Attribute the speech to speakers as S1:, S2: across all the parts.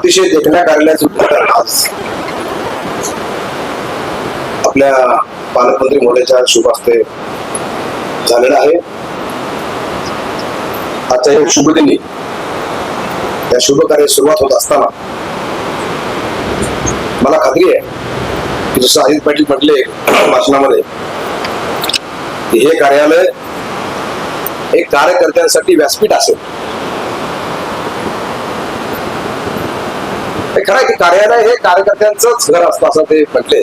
S1: अतिशय देखण्या कार्यालयाचं उद्घाटन आज आपल्या पालकमंत्री मोठ्याच्या शुभ हस्ते झालेलं आहे. आजच्या या शुभ दिनी या शुभ कार्य सुरुवात होत असताना मला खात्री आहे की जसं अजित पाटील म्हटले भाषणामध्ये हे कार्यालय एक कार्यकर्त्यांसाठी व्यासपीठ असेल. खरं की कार्यालय हे कार्यकर्त्यांचंच घर असतं असं ते म्हटले.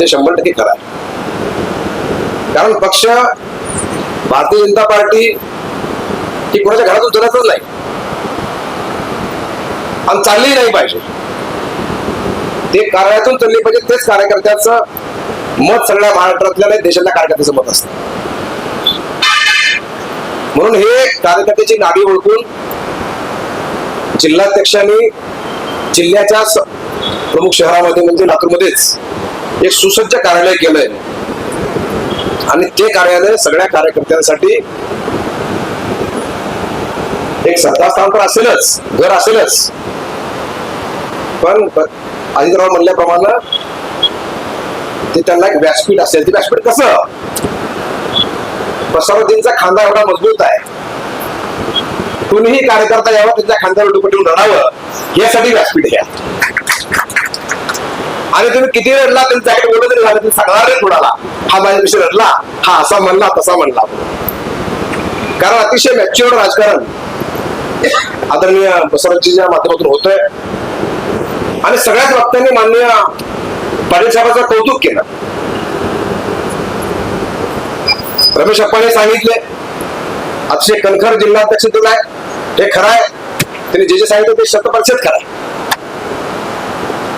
S1: ते शंभर टक्के खरं आहे. कारण पक्ष भारतीय जनता पार्टी ही कोणाच्या घरातून चलतच नाही. आणि चालली नाही पाहिजे. ते कार्यालयातून चालली पाहिजे तेच कार्यकर्त्याचं मत सगळ्या महाराष्ट्रातल्या नाही देशातल्या कार्यकर्त्याचं मत असतं. म्हणून हे कार्यकर्त्याची नाडी ओळखून जिल्हाध्यक्षांनी जिल्ह्याच्या प्रमुख शहरामध्ये म्हणजे लातूरमध्येच एक सुसज्ज कार्यालय केलंय. आणि ते कार्यालय सगळ्या कार्यकर्त्यांसाठी एक सत्तास्थान तर असेलच घर असेलच. पण प- अजितराव म्हणल्याप्रमाणे ते त्यांना एक व्यासपीठ असेल. ते व्यासपीठ कसं? बसवतींचा खांदा एवढा मजबूत आहे. कुणीही कार्यकर्ता यावा त्यांच्या खांद्यावर डोकं ठेवून रडावं यासाठी व्यासपीठ घ्या. आणि तुम्ही किती रडला त्यांच्याकडे बोलत तरी झालं तुम्ही सांगणार नाही कोणाला? हा माझ्याविषयी रडला हा असा म्हणला तसा म्हणला. कारण अतिशय मॅच्युअर राजकारण आदरणीय बसवराजीच्या माध्यमातून होतंय. आणि सगळ्याच वक्त्यांनी माननीय पाटील साहेबांचं कौतुक केलं. रमेश अप्पाने सांगितले अतिशय कणखर जिल्हाध्यक्ष दिलाय हे खरं आहे. त्यांनी जे जे सांगितलं ते शतप्रतिशत खरं आहे.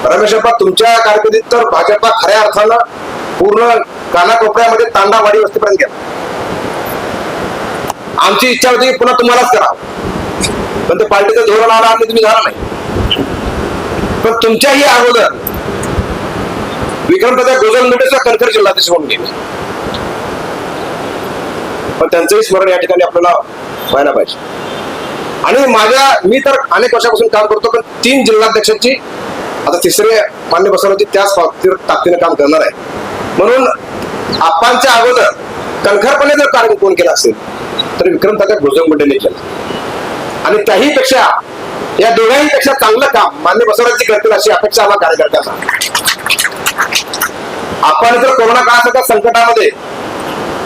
S1: रमेश अप्पा तुमच्या कारकिर्दीत तर भाजपा खऱ्या अर्थानं पूर्ण कानाकोपऱ्यामध्ये तांडावाडी वस्तीपर्यंत गेला. आमची इच्छा होती की पुन्हा तुम्हालाच करावं. पण ते पार्टीचं धोरण आलं आणि तुम्ही झाला नाही. पण तुमच्याही अगोदर विक्रमदादा गोजलमुटेचा कणखर जिल्हाध्यक्ष म्हणून गेले. पण त्यांचंही स्मरण या ठिकाणी आपल्याला व्हायला पाहिजे. आणि माझ्या मी तर अनेक वर्षापासून काम करतो पण तीन जिल्हाध्यक्षांची आता तिसरे मान्य बसवण्याची त्याच ताकदीने काम करणार आहे. म्हणून आपांच्या अगोदर कणखरपणे जर कार्य कोण केलं असेल तर विक्रम दादा गोजमगुंडेने केलं. आणि त्याही पेक्षा या दोघांही पेक्षा चांगलं काम मान्य बसवण्याची करतील अशी अपेक्षा आम्हाला कार्यकर्त्यांना. आपण जर कोरोना काळासारख्या संकटामध्ये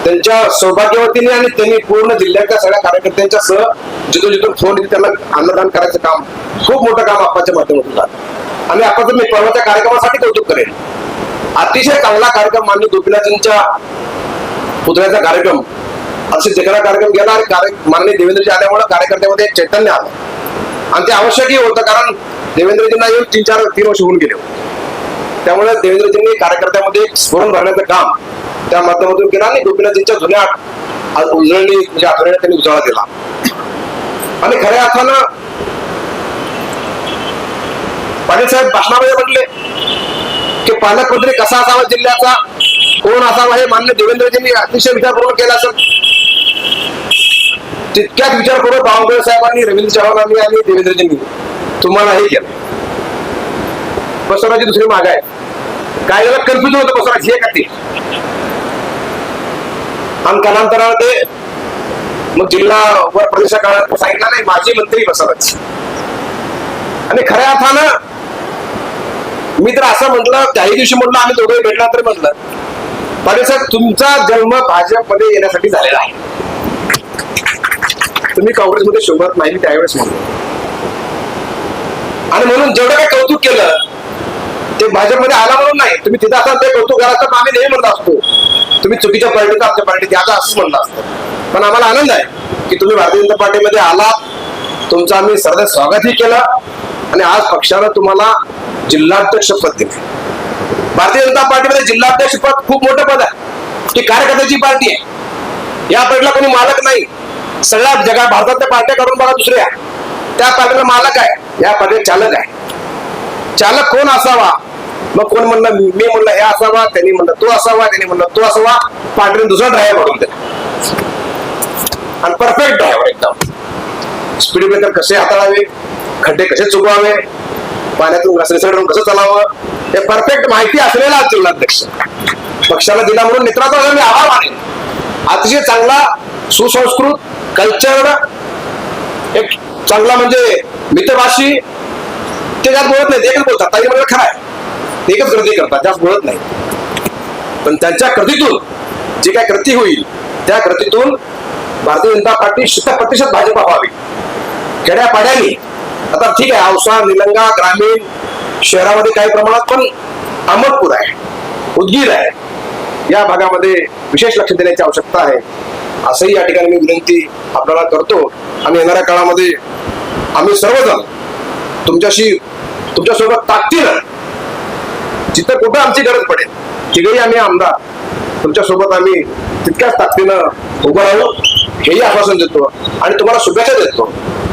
S1: त्यांच्या सौभाग्यवतीने आणि त्यांनी पूर्ण जिल्ह्यातल्या सगळ्या कार्यकर्त्यांच्या सह जिथून जिथून फोन त्यांना अन्नदान करायचं काम खूप मोठं काम आपाच्या माध्यमातून झालं. आणि आपण मी परवाच्या कार्यक्रमासाठी कौतुक करेन अतिशय चांगला कार्यक्रम मान्य गोपीनाथजींच्या पुतळ्याचा कार्यक्रम असे देखणा कार्यक्रम गेला आणि कार्य माननीय देवेंद्रजी आल्यामुळे कार्यकर्त्यामध्ये एक चैतन्य आलं. आणि ते आवश्यकही होतं कारण देवेंद्रजींना येऊन तीन चार तीन वर्ष होऊन गेले त्यामुळे देवेंद्रजींनी कार्यकर्त्यामध्ये स्मरण भरण्याचं काम त्या माध्यमातून केला आणि गोपीनाथजींच्या जुन्या उजळणी म्हणजे आठवण्याने त्यांनी उजाळा दिला. आणि खऱ्या अर्थानं पाटील साहेब भाषणामध्ये म्हटले की पालकमंत्री कसा असावा जिल्ह्याचा कोण असावा हे मान्य देवेंद्रजींनी अतिशय विचारपूर्वक केला असेल. तितक्याच विचारपूर्वक बावनकुळे साहेबांनी रवींद्र चव्हाणांनी आणि देवेंद्रजींनी तुम्हाला हे केलं. बसवराची दुसरी माग आहे काय झालं? कन्फ्युज होतं बसवराज हे का ते? कालांतरानं ते मग जिल्हा वर प्रदेश काळात सांगितलं नाही माजी मंत्री बसवराज आणि खऱ्या अर्थानं मी तर असं म्हटलं त्याही दिवशी म्हटलं आम्ही दोघे भेटला तर म्हटलं. पाटील साहेब तुमचा जन्म भाजपमध्ये येण्यासाठी झालेला आहे. तुम्ही काँग्रेसमध्ये शोभत नाही त्यावेळेस म्हणलो. आणि म्हणून जेवढं काही कौतुक केलं ते भाजपमध्ये आला म्हणून नाही. तुम्ही तिथं असाल ते कौतुक करा तर आम्ही नेहमी म्हणत असतो. तुम्ही चुकीच्या पार्टीत आमच्या पार्टीत आता असंच म्हणलं असतं. पण आम्हाला आनंद आहे की तुम्ही भारतीय जनता पार्टीमध्ये आलात. तुमचं आम्ही सरदर स्वागतही केलं आणि आज पक्षानं तुम्हाला जिल्हाध्यक्ष पद दिले भारतीय जनता पार्टीमध्ये जिल्हाध्यक्ष पद खूप मोठं पद आहे. ती कार्यकर्त्याची पार्टी आहे. या पार्टीला कोणी मालक नाही. सगळ्या जगा भारतातल्या पार्ट्या करून बघा दुसऱ्या. त्या पार्टीला मालक आहे. या पार्टीला चालक आहे. चालक कोण असावा? मग कोण म्हणलं मी म्हणलं हे असावा. त्यांनी म्हणलं तो असावा. त्यांनी म्हणलं तो असावा. पांढरे दुसरा ड्रायव्हर बनवून आणि परफेक्ट ड्रायव्हर एकदम. स्पीड ब्रेकर कसे हाताळावे? खड्डे कसे चुकवावे? पाण्यातून घसरेसरून कसं चालावं? हे परफेक्ट माहिती असलेला जिल्हाध्यक्ष पक्षाला दिला म्हणून मित्राचा मी आभार मानेन अतिशय चांगला सुसंस्कृत कल्चर एक चांगला म्हणजे मित्रभाषी. ते त्यात बोलत नाही ते एकच बोलतात. ताई म्हणजे खरं आहे. ते एकच कृती करतात जास्त बोलत नाही पण त्यांच्या कृतीतून जी काय कृती होईल त्या कृतीतून भारतीय जनता पार्टी शत प्रतिशत भाजपा व्हावी. खेड्यापाड्याने आता ठीक आहे औसा निलंगा ग्रामीण शहरामध्ये काही प्रमाणात पण अहमदपूर आहे उदगीर आहे. या भागामध्ये विशेष लक्ष देण्याची आवश्यकता आहे. असंही या ठिकाणी मी विनंती आपल्याला करतो. आणि येणाऱ्या काळामध्ये आम्ही सर्वजण तुमच्याशी तुमच्यासोबत ताकदीनं जिथं कुठं आमची गरज पडेल. तिघही आम्ही आमदार. तुमच्यासोबत आम्ही तितक्याच ताकदीनं उभं राहू हेही आश्वासन देतो आणि तुम्हाला शुभेच्छा देतो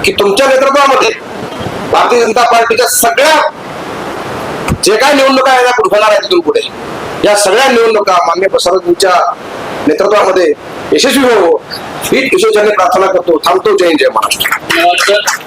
S1: की तुमच्या नेतृत्वामध्ये भारतीय जनता पार्टीच्या सगळ्या जे काय निवडणुका आहेत पुढे होणार आहेत तिथून पुढे. या सगळ्या निवडणुका मान्य प्रसारजींच्या नेतृत्वामध्ये यशस्वी हो ही ईश्वरचरणी प्रार्थना करतो. थांबतो जय जय महाराष्ट्र.